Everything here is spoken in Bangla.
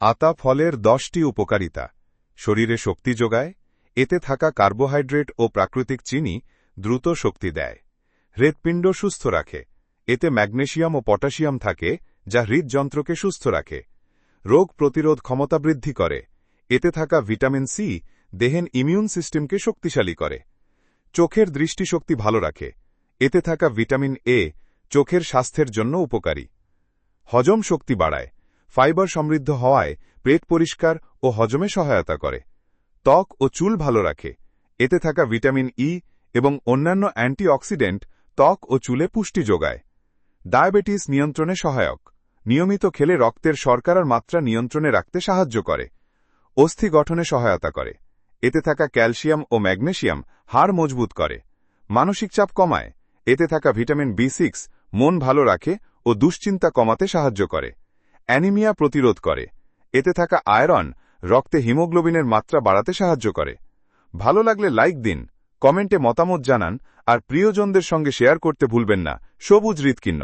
আতা ফলের দশটি উপকারিতা। শরীরে শক্তি যোগায়, এতে থাকা কার্বোহাইড্রেট ও প্রাকৃতিক চিনি দ্রুত শক্তি দেয়। হৃৎপিণ্ড সুস্থ রাখে, এতে ম্যাগনেশিয়াম ও পটাশিয়াম থাকে, যা হৃদযন্ত্রকে সুস্থ রাখে। রোগ প্রতিরোধ ক্ষমতা বৃদ্ধি করে, এতে থাকা ভিটামিন সি দেহেন ইমিউন সিস্টেমকে শক্তিশালী করে। চোখের দৃষ্টিশক্তি ভালো রাখে, এতে থাকা ভিটামিন এ চোখের স্বাস্থ্যের জন্য উপকারী। হজম শক্তি বাড়ায় ফাইবার সমৃদ্ধ হওয়ায় পেট পরিষ্কার ও হজমে সহায়তা করে। ত্বক ও চুল ভালো রাখে। এতে থাকা ভিটামিন ই এবং অন্যান্য অ্যান্টিঅক্সিডেন্ট ত্বক ও চুলে পুষ্টি যোগায়। ডায়াবেটিস নিয়ন্ত্রণে সহায়ক। নিয়মিত খেলে রক্তের শর্করার মাত্রা নিয়ন্ত্রণে রাখতে সাহায্য করে। অস্থি গঠনে সহায়তা করে। এতে থাকা ক্যালসিয়াম ও ম্যাগনেসিয়াম হাড় মজবুত করে। মানসিক চাপ কমায়। এতে থাকা ভিটামিন বি সিক্স মন ভালো রাখে ও দুশ্চিন্তা কমাতে সাহায্য করে। অ্যানিমিয়া প্রতিরোধ করে। এতে থাকা আয়রন রক্তে হিমোগ্লোবিনের মাত্রা বাড়াতে সাহায্য করে। ভালো লাগলে লাইক দিন, কমেন্টে মতামত জানান, আর প্রিয়জনদের সঙ্গে শেয়ার করতে ভুলবেন না। সবুজ হৃৎকিন্ন।